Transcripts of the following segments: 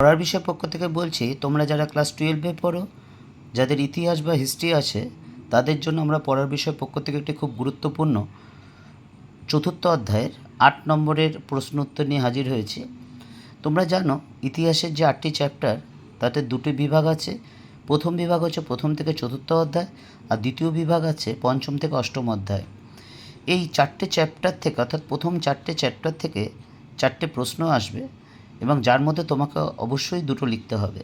পড়ার বিষয় পক্ষ থেকে বলছি, তোমরা যারা ক্লাস টুয়েলভে পড়ো, যাদের ইতিহাস বা হিস্ট্রি আছে, তাদের জন্য আমরা পড়ার বিষয় পক্ষ থেকে একটি খুব গুরুত্বপূর্ণ চতুর্থ অধ্যায়ের আট নম্বরের প্রশ্ন উত্তর নিয়ে হাজির হয়েছি। তোমরা জানো, ইতিহাসের যে আটটি চ্যাপ্টার তাতে দুটি বিভাগ আছে। প্রথম বিভাগ হচ্ছে প্রথম থেকে চতুর্থ অধ্যায়, আর দ্বিতীয় বিভাগ আছে পঞ্চম থেকে অষ্টম অধ্যায়। এই চারটে চ্যাপ্টার থেকে, অর্থাৎ প্রথম চারটে চ্যাপ্টার থেকে চারটে প্রশ্ন আসবে। এবং যার মধ্যে তোমাকে অবশ্যই দুটো লিখতে হবে।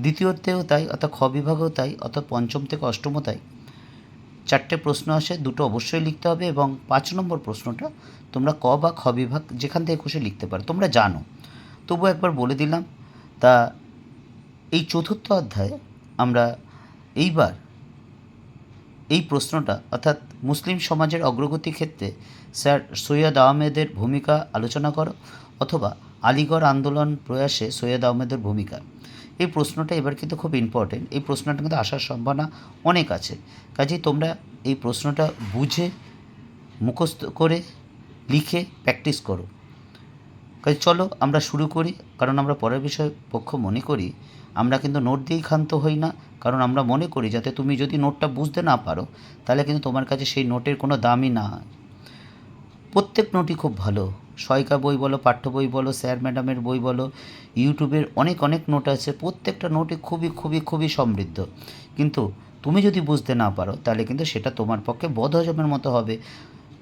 দ্বিতীয়তেও তাই, অর্থাৎ খ বিভাগেও তাই, অর্থাৎ পঞ্চম থেকে অষ্টমও তাই। চারটে প্রশ্ন আসে, দুটো অবশ্যই লিখতে হবে এবং পাঁচ নম্বর প্রশ্নটা তোমরা ক বা খ বিভাগ যেখান থেকে খুশি লিখতে পারো। তোমরা জানো। তবু একবার বলে দিলাম, তা এই চতুর্থ অধ্যায়ে আমরা এইবার এই প্রশ্নটা, অর্থাৎ মুসলিম সমাজের অগ্রগতি ক্ষেত্রে স্যার সৈয়দ আহমেদের ভূমিকা আলোচনা করো অথবা আলিগড় আন্দোলন প্রয়াসে সৈয়দ আহমেদের ভূমিকা। এই প্রশ্নটা এবার কিন্তু খুব ইম্পর্টেন্ট এই প্রশ্নটা কিন্তু আসার সম্ভাবনা অনেক আছে। কাজেই তোমরা এই প্রশ্নটা বুঝে, মুখস্থ করে লিখে প্র্যাকটিস করো। কাজে চলো আমরা শুরু করি। কারণ আমরা পরের বিষয় পক্ষ মনে করি, আমরা কিন্তু নোট দিয়েই ক্ষান্ত হই না। কারণ আমরা মনে করি যাতে তুমি যদি নোটটা বুঝতে না পারো, তাহলে কিন্তু তোমার কাছে সেই নোটের কোনো দামই না। প্রত্যেক নোটই খুব ভালো। সহায়িকা বই বলো, পাঠ্য বই বলো, স্যার ম্যাডামের বই বলো, ইউটিউবের অনেক অনেক নোট আছে, প্রত্যেকটা নোটই খুবই খুবই খুবই সমৃদ্ধ। কিন্তু তুমি যদি বুঝতে না পারো, তাহলে কিন্তু সেটা তোমার পক্ষে বদহজমের মতো হবে।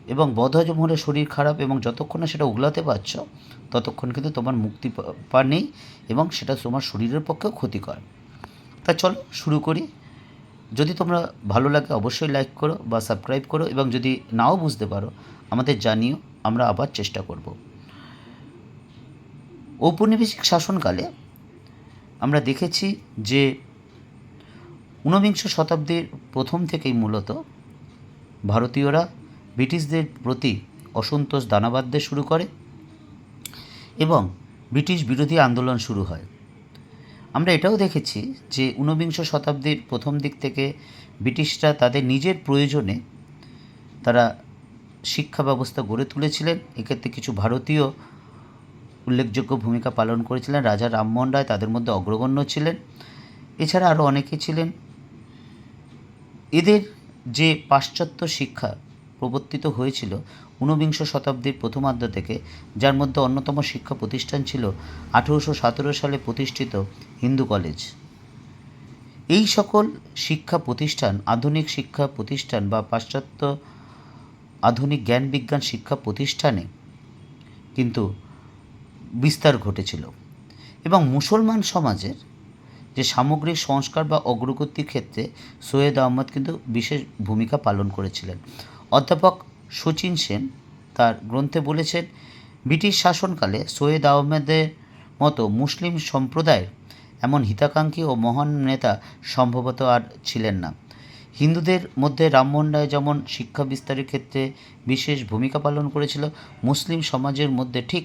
এবং বদহজম হলে শরীর খারাপ এবং যতক্ষণ না সেটা উগলাতে পারছ, ততক্ষণ কিন্তু তোমার মুক্তি পা- পা নেই এবং সেটা তোমার শরীরের পক্ষেও ক্ষতিকর। তা চলো, শুরু করি। যদি তোমরা ভালো লাগে, অবশ্যই লাইক করো বা সাবস্ক্রাইব করো এবং যদি নাও বুঝতে পারো, আমাদের জানিও। আমরা আবার চেষ্টা করব। ঔপনিবেশিক শাসনকালে আমরা দেখেছি যে ঊনবিংশ শতাব্দীর প্রথম থেকেই মূলত ভারতীয়রা ব্রিটিশদের প্রতি অসন্তোষ দানা বাঁধতে শুরু করে এবং ব্রিটিশ বিরোধী আন্দোলন শুরু হয়। আমরা এটাও দেখেছি যে ঊনবিংশ শতাব্দীর প্রথম দিক থেকে ব্রিটিশরা তাদের নিজের প্রয়োজনে তারা শিক্ষা ব্যবস্থা গড়ে তুলেছিলেন। এক্ষেত্রে কিছু ভারতীয় উল্লেখযোগ্য ভূমিকা পালন করেছিলেন। রাজা রামমোহন রায় তাদের মধ্যে অগ্রগণ্য ছিলেন। এছাড়া আরও অনেকে ছিলেন। এদের যে পাশ্চাত্য শিক্ষা প্রবর্তিত হয়েছিল ঊনবিংশ শতাব্দীর প্রথমার্ধ থেকে, যার মধ্যে অন্যতম শিক্ষা প্রতিষ্ঠান ছিল আঠেরোশো সতেরো সালে প্রতিষ্ঠিত হিন্দু কলেজ। এই সকল শিক্ষা প্রতিষ্ঠান, আধুনিক শিক্ষা প্রতিষ্ঠান বা পাশ্চাত্য আধুনিক জ্ঞান বিজ্ঞান শিক্ষা প্রতিষ্ঠানে কিন্তু বিস্তার ঘটেছিল। এবং মুসলমান সমাজের যে সামগ্রিক সংস্কার বা অগ্রগতির ক্ষেত্রে সৈয়দ আহমদ কিন্তু বিশেষ ভূমিকা পালন করেছিলেন। অধ্যাপক শচীন সেন তার গ্রন্থে বলেছেন, ব্রিটিশ শাসনকালে সৈয়দ আহমেদের মতো মুসলিম সম্প্রদায়ের এমন হিতাকাঙ্ক্ষী ও মহান নেতা সম্ভবত আর ছিলেন না। হিন্দুদের মধ্যে রামমোহন রায় যেমন শিক্ষা বিস্তারের ক্ষেত্রে বিশেষ ভূমিকা পালন করেছিল, মুসলিম সমাজের মধ্যে ঠিক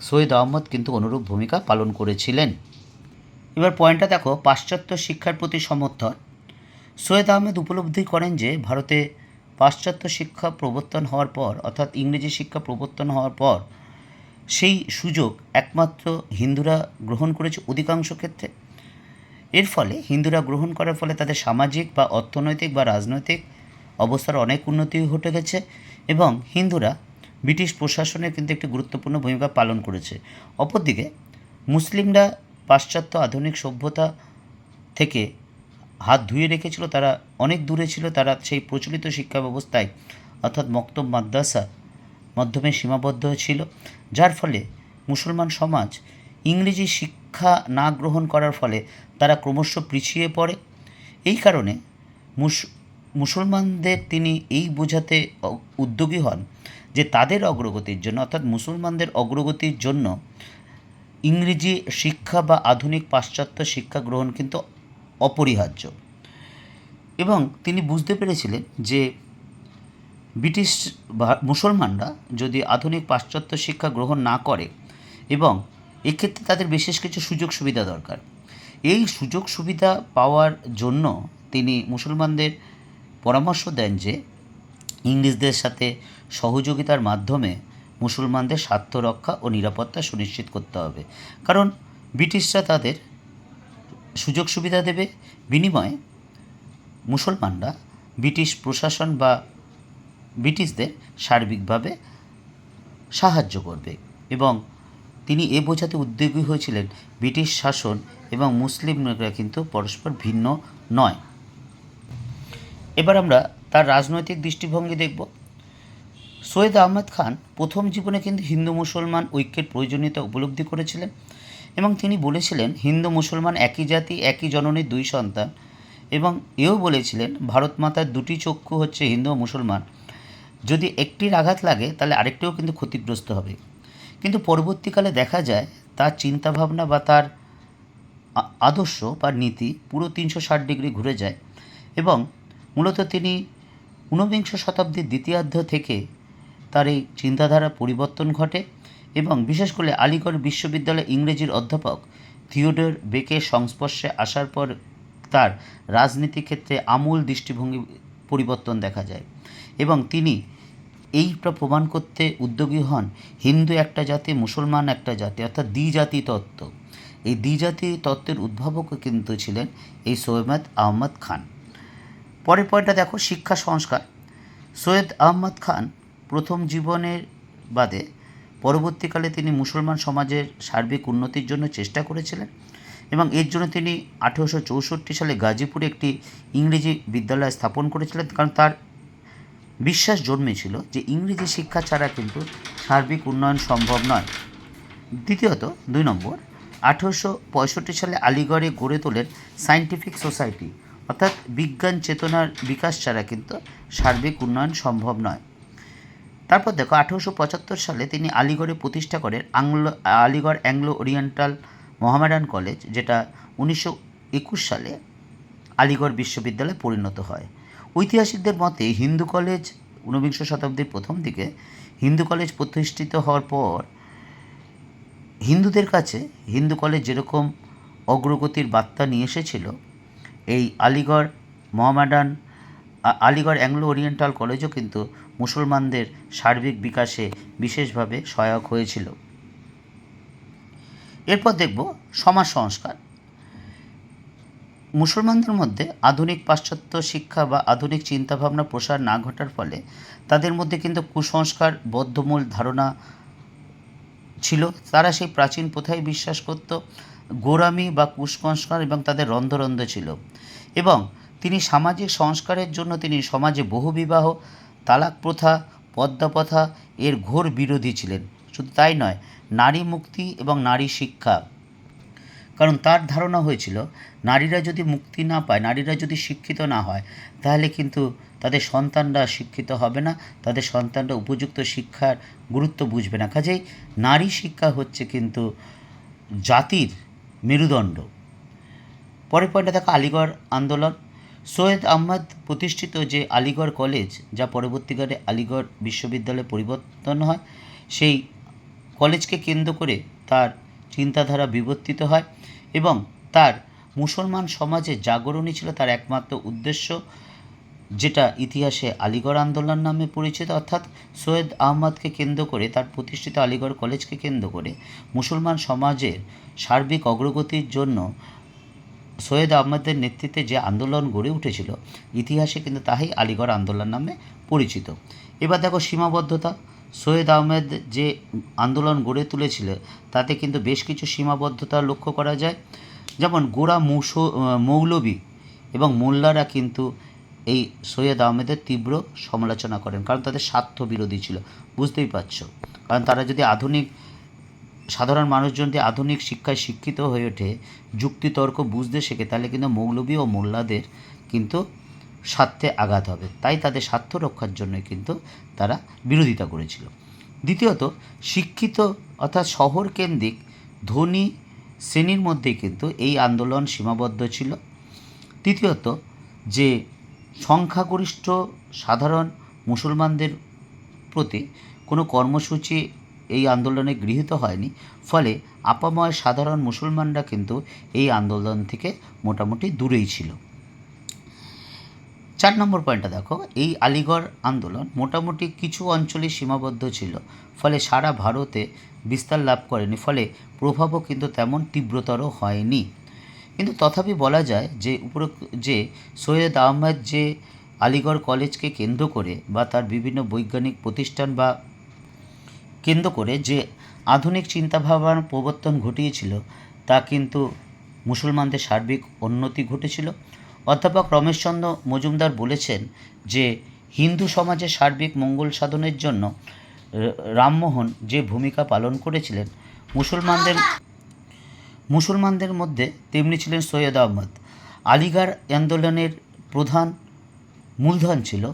সৈয়দ আহমদ কিন্তু অনুরূপ ভূমিকা পালন করেছিলেন। এবার পয়েন্টটা দেখো, পাশ্চাত্য শিক্ষার প্রতি সমর্থন। সৈয়দ আহমেদ উপলব্ধি করেন যে, ভারতে পাশ্চাত্য শিক্ষা প্রবর্তন হওয়ার পর, অর্থাৎ ইংরেজি শিক্ষা প্রবর্তন হওয়ার পর, সেই সুযোগ একমাত্র হিন্দুরা গ্রহণ করেছে অধিকাংশ ক্ষেত্রে। এর ফলে হিন্দুরা গ্রহণ করার ফলে তাদের সামাজিক বা অর্থনৈতিক বা রাজনৈতিক অবস্থার অনেক উন্নতি ঘটে গেছে এবং হিন্দুরা ব্রিটিশ প্রশাসনের কিন্তু একটি গুরুত্বপূর্ণ ভূমিকা পালন করেছে। অপরদিকে, মুসলিমরা পাশ্চাত্য আধুনিক সভ্যতা থেকে হাত ধুয়ে রেখেছিল, তারা অনেক দূরে ছিল, তারা সেই প্রচলিত শিক্ষা ব্যবস্থায়, অর্থাৎ মক্তব মাদ্রাসা মাধ্যমে সীমাবদ্ধ ছিল, যার ফলে মুসলমান সমাজ ইংরেজি শিক্ষা না গ্রহণ করার ফলে তারা ক্রমশ পিছিয়ে পড়ে। এই কারণে মুস, মুসলমানদের তিনি এই বোঝাতে উদ্যোগী হন যে তাদের অগ্রগতির জন্য, অর্থাৎ মুসলমানদের অগ্রগতির জন্য ইংরেজি শিক্ষা বা আধুনিক পাশ্চাত্য শিক্ষা গ্রহণ কিন্তু অপরিহার্য। এবং তিনি বুঝতে পেরেছিলেন যে ব্রিটিশ মুসলমানরা যদি আধুনিক পাশ্চাত্য শিক্ষা গ্রহণ না করে এবং এক্ষেত্রে তাদের বিশেষ কিছু সুযোগ সুবিধা দরকার। এই সুযোগ সুবিধা পাওয়ার জন্য তিনি মুসলমানদের পরামর্শ দেন যে ইংরেজদের সাথে সহযোগিতার মাধ্যমে মুসলমানদের স্বার্থ রক্ষা ও নিরাপত্তা সুনিশ্চিত করতে হবে। কারণ ব্রিটিশরা তাদের সুযোগ সুবিধা দেবে, বিনিময়ে মুসলমানরা ব্রিটিশ প্রশাসন বা ব্রিটিশদের সার্বিকভাবে সাহায্য করবে এবং তিনি এ বোঝাতে উদ্যোগী হয়েছিলেন, ব্রিটিশ শাসন এবং মুসলিমরা কিন্তু পরস্পর ভিন্ন নয়। এবার আমরা তার রাজনৈতিক দৃষ্টিভঙ্গি দেখব। সৈয়দ আহমদ খান প্রথম জীবনে কিন্তু হিন্দু মুসলমান ঐক্যের প্রয়োজনীয়তা উপলব্ধি করেছিলেন এবং তিনি বলেছিলেন, হিন্দু মুসলমান একই জাতি, একই জননীর দুই সন্তান। এবং এও বলেছিলেন, ভারত মাতার দুটি চক্ষু হচ্ছে হিন্দু মুসলমান। যদি একটির আঘাত লাগে, তাহলে আরেকটিও কিন্তু ক্ষতিগ্রস্ত হবে। কিন্তু পরবর্তীকালে দেখা যায় তার চিন্তাভাবনা বা তার আদর্শ বা নীতি পুরো তিনশো ষাট ডিগ্রি ঘুরে যায় এবং মূলত তিনি ঊনবিংশ শতাব্দীর দ্বিতীয়ার্ধ থেকে তার এই চিন্তাধারা পরিবর্তন ঘটে এবং বিশেষ করে আলিগড় বিশ্ববিদ্যালয়ে ইংরেজির অধ্যাপক থিওডর বেকের সংস্পর্শে আসার পর তার রাজনীতি ক্ষেত্রে আমূল দৃষ্টিভঙ্গি পরিবর্তন দেখা যায় এবং তিনি এইটা প্রমাণ করতে উদ্যোগী হন হিন্দু একটা জাতি, মুসলমান একটা জাতি, অর্থাৎ দ্বিজাতি তত্ত্ব। এই দ্বিজাতি তত্ত্বের উদ্ভাবকও কিন্তু ছিলেন এই সৈয়দ আহমদ খান। পরের পয়েন্টটা দেখো, শিক্ষা সংস্কার। সৈয়দ আহমদ খান প্রথম জীবনের বাদে পরবর্তীকালে তিনি মুসলমান সমাজের সার্বিক উন্নতির জন্য চেষ্টা করেছিলেন এবং এর জন্য তিনি আঠেরোশো চৌষট্টি সালে গাজীপুরে একটি ইংরেজি বিদ্যালয় স্থাপন করেছিলেন। কারণ তার বিশ্বাস জন্মেছিল যে ইংরেজি শিক্ষা ছাড়া কিন্তু সার্বিক উন্নয়ন সম্ভব নয়। দ্বিতীয়ত, দুই নম্বর, আঠেরোশো পঁয়ষট্টি সালে আলিগড়ে গড়ে তোলেন সায়েন্টিফিক সোসাইটি অর্থাৎ বিজ্ঞান চেতনার বিকাশ ছাড়া কিন্তু সার্বিক উন্নয়ন সম্ভব নয়। তারপর দেখো, আঠেরোশো পঁচাত্তর সালে তিনি আলিগড়ে প্রতিষ্ঠা করেন Anglo Aligarh Anglo Oriental Mohammedan college, যেটা উনিশশো একুশ সালে আলিগড় বিশ্ববিদ্যালয়ে পরিণত হয়। ঐতিহাসিকদের মতে হিন্দু কলেজ ঊনবিংশ শতাব্দীর প্রথম দিকে হিন্দু কলেজ প্রতিষ্ঠিত হওয়ার পর হিন্দুদের কাছে হিন্দু কলেজ যেরকম অগ্রগতির বার্তা নিয়ে এসেছিল, এই Aligarh Mohammedan Aligarh Anglo Oriental কলেজও কিন্তু মুসলমানদের সার্বিক বিকাশে বিশেষভাবে সহায়ক হয়েছিল। এরপর দেখব সমাজ সংস্কার। মুসলমানদের মধ্যে আধুনিক পাশ্চাত্য শিক্ষা বা আধুনিক চিন্তাভাবনা প্রসার না ঘটার ফলে তাদের মধ্যে কিন্তু কুসংস্কার, বদ্ধমূল ধারণা ছিল। তারা সেই প্রাচীন প্রথায় বিশ্বাস করত গোরামি বা কুসংস্কার এবং তাদের রন্ধরন্ধ ছিল। এবং তিনি সামাজিক সংস্কারের জন্য তিনি সমাজে বহুবিবাহ তালাক প্রথা পদ্মা প্রথা এর ঘোর বিরোধী ছিলেন। শুধু তাই নয়, নারী মুক্তি এবং নারী শিক্ষা কারণ তার ধারণা হয়েছিল, নারীরা যদি মুক্তি না পায়, নারীরা যদি শিক্ষিত না হয়, তাহলে কিন্তু তাদের সন্তানরা শিক্ষিত হবে না, তাদের সন্তানরা উপযুক্ত শিক্ষার গুরুত্ব বুঝবে না। কাজেই নারী শিক্ষা হচ্ছে কিন্তু জাতির মেরুদণ্ড। পরের পয়েন্টে দেখো, আলিগড় আন্দোলন। সৈয়দ আহমদ প্রতিষ্ঠিত যে আলিগড় কলেজ, যা পরবর্তীকালে আলিগড় বিশ্ববিদ্যালয়ে পরিবর্তন হয়, সেই কলেজকে কেন্দ্র করে তার চিন্তাধারা বিবর্তিত হয়। এবং তার মুসলমান সমাজে জাগরণই ছিল তার একমাত্র উদ্দেশ্য, যেটা ইতিহাসে আলিগড় আন্দোলন নামে পরিচিত। অর্থাৎ সৈয়দ আহমদকে কেন্দ্র করে, তার প্রতিষ্ঠিত আলিগড় কলেজকে কেন্দ্র করে মুসলমান সমাজের সার্বিক অগ্রগতির জন্য সৈয়দ আহমদের নেতৃত্বে যে আন্দোলন গড়ে উঠেছিল, ইতিহাসে কিন্তু তাহাই আলিগড় আন্দোলন নামে পরিচিত। এবার দেখো সীমাবদ্ধতা। সৈয়দ আহমেদ যে আন্দোলন গড়ে তুলেছিল, তাতে কিন্তু বেশ কিছু সীমাবদ্ধতা লক্ষ্য করা যায়। যেমন গোড়া মুসো মৌলবী এবং মোল্লারা কিন্তু এই সৈয়দ আহমেদের তীব্র সমালোচনা করেন, কারণ তাদের স্বার্থ বিরোধী ছিল। বুঝতেই পারছ? কারণ তারা যদি আধুনিক, সাধারণ মানুষজন যদি আধুনিক শিক্ষায় শিক্ষিত হয়ে ওঠে যুক্তিতর্ক বুঝতে শেখে, তাহলে কিন্তু মৌলবী ও মোল্লাদের কিন্তু স্বার্থে আঘাত হবে। তাই তাদের স্বার্থ রক্ষার জন্য কিন্তু তারা বিরোধিতা করেছিল। দ্বিতীয়ত, শিক্ষিত অর্থাৎ শহর কেন্দ্রিক ধনী শ্রেণির মধ্যে কিন্তু এই আন্দোলন সীমাবদ্ধ ছিল। তৃতীয়ত, যে সংখ্যাগরিষ্ঠ সাধারণ মুসলমানদের প্রতি কোনো কর্মসূচি এই আন্দোলনে গৃহীত হয়নি, ফলে আপাময় সাধারণ মুসলমানরা কিন্তু এই আন্দোলন থেকে মোটামুটি দূরেই ছিল। চার নম্বর পয়েন্টটা দেখো, এই আলিগড় আন্দোলন মোটামুটি কিছু অঞ্চলে সীমাবদ্ধ ছিল, ফলে সারা ভারতে বিস্তার লাভ করেনি, ফলে প্রভাবও কিন্তু তেমন তীব্রতর হয়নি। কিন্তু তথাপি বলা যায় যে উপর, যে সৈয়দ আহমেদ যে আলিগড় কলেজকে কেন্দ্র করে বা তার বিভিন্ন বৈজ্ঞানিক প্রতিষ্ঠান বা কেন্দ্র করে যে আধুনিক চিন্তাভাবনার প্রবর্তন ঘটিয়েছিল, তা কিন্তু মুসলমানদের সার্বিক উন্নতি ঘটেছিল। অধ্যাপক রমেশচন্দ্র মজুমদার বলেছেন যে, হিন্দু সমাজের সার্বিক মঙ্গল সাধনের জন্য রামমোহন যে ভূমিকা পালন করেছিলেন, মুসলমানদের মুসলমানদের মধ্যে তেমনি ছিলেন সৈয়দ আহমদ। আলিগড় আন্দোলনের প্রধান মূলধন ছিল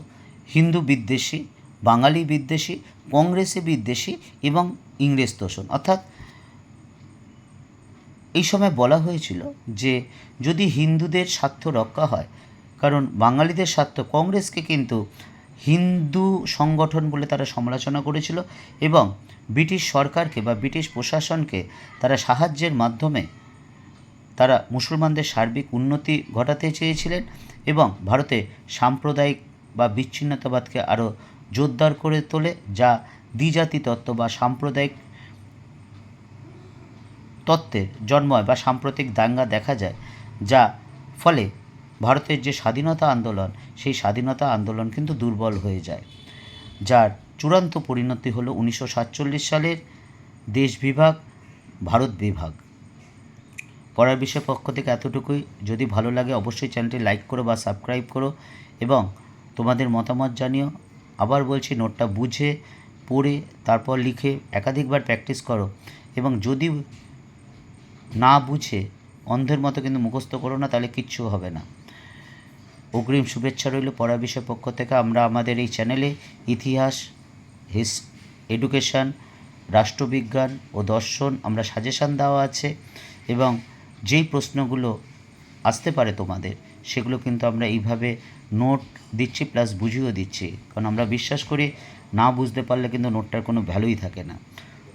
হিন্দু বিদ্বেষী, বাঙালি বিদ্বেষী, কংগ্রেসে বিদ্বেষী এবং ইংরেজ তোষণ। অর্থাৎ এই সময় বলা হয়েছিল যে, যদি হিন্দুদের স্বার্থ রক্ষা হয়, কারণ বাঙালিদের স্বার্থ কংগ্রেসকে কিন্তু হিন্দু সংগঠন বলে তারা সমালোচনা করেছিল এবং ব্রিটিশ সরকারকে বা ব্রিটিশ প্রশাসনকে তারা সাহায্যের মাধ্যমে তারা মুসলমানদের সার্বিক উন্নতি ঘটাতে চেয়েছিলেন এবং ভারতে সাম্প্রদায়িক বা বিচ্ছিন্নতাবাদকে আরও জোরদার করে তোলে, যা দ্বিজাতি তত্ত্ব বা সাম্প্রদায়িক তত্ত্বের জন্ম হয় বা সাম্প্রতিক দাঙ্গা দেখা যায়, যা ফলে ভারতের যে স্বাধীনতা আন্দোলন, সেই স্বাধীনতা আন্দোলন কিন্তু দুর্বল হয়ে যায়। যার চূড়ান্ত পরিণতি হলো উনিশশো সাতচল্লিশ সালের দেশ বিভাগ, ভারত বিভাগ। পড়ার বিষয় পক্ষ থেকে এতটুকুই। যদি ভালো লাগে অবশ্যই চ্যানেলটি লাইক করো বা সাবস্ক্রাইব করো এবং তোমাদের মতামত জানিও। আবার বলছি, নোটটা বুঝে, পড়ে, তারপর লিখে একাধিকবার প্র্যাকটিস করো এবং যদি না বুঝে অন্ধের মতো কিন্তু মুখস্থ করো না, তাহলে কিচ্ছু হবে না। অগ্রিম শুভেচ্ছা রইল পড়া বিষয় পক্ষ থেকে। আমরা আমাদের এই চ্যানেলে ইতিহাস, হিস, এডুকেশান, রাষ্ট্রবিজ্ঞান ও দর্শন আমরা সাজেশান দেওয়া আছে এবং যেই প্রশ্নগুলো আসতে পারে তোমাদের, সেগুলো কিন্তু আমরা এইভাবে নোট দিচ্ছি প্লাস বুঝিয়েও দিচ্ছি। কারণ আমরা বিশ্বাস করি না বুঝতে পারলে কিন্তু নোটটার কোনো ভ্যালুই থাকে না।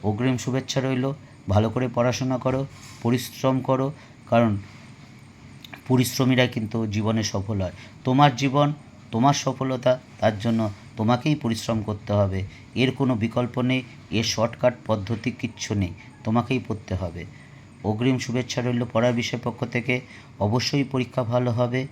অগ্রিম শুভেচ্ছা রইল। ভালো করে পড়াশোনা করো, পরিশ্রম করো, কারণ পরিশ্রমীরা কিন্তু জীবনে সফল হয়। তোমার জীবন, তোমার সফলতা, তার জন্য তোমাকেই পরিশ্রম করতে হবে। এর কোনো বিকল্প নেই, এর শর্টকাট পদ্ধতি কিচ্ছু নেই, তোমাকেই পড়তে হবে। অগ্রিম শুভেচ্ছা রইল পড়ার বিষয় পক্ষ থেকে। অবশ্যই পরীক্ষা ভালো হবে।